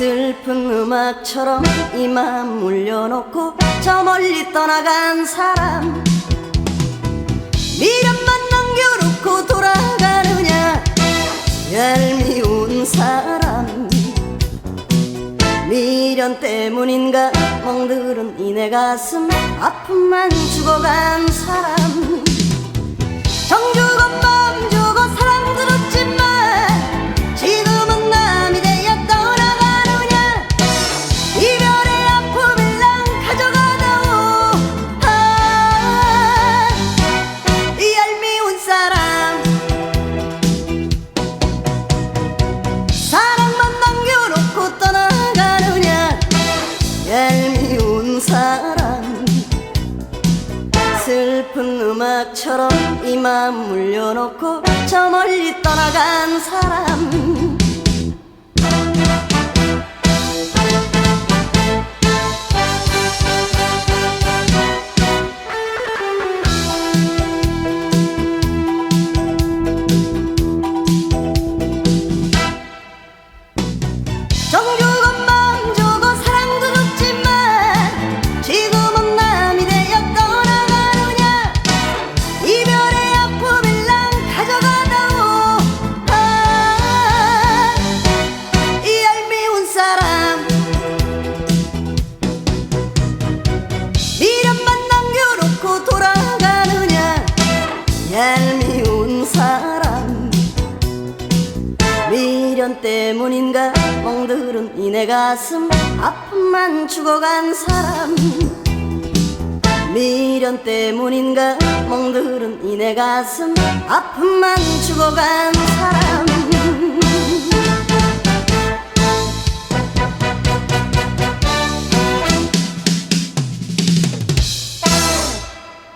음악처럼 이 맘 물려놓고 저 멀리 떠나간 사람. 미련만 남겨놓고 돌아가느냐. 얄미운 사람. 미련 때문인가. 멍들은 이내 가슴 아픔만 죽어간 사람 얄미운 사람. 슬픈 음악처럼 이 맘 물려놓고 저 멀리 떠나간 사람. 정 주고 얄미운 사람. 미련 때문인가 멍들은 이내 가슴. 아픔만 죽어간 사람. 미련 때문인가 멍들은 이내 가슴. 아픔만 죽어간 사람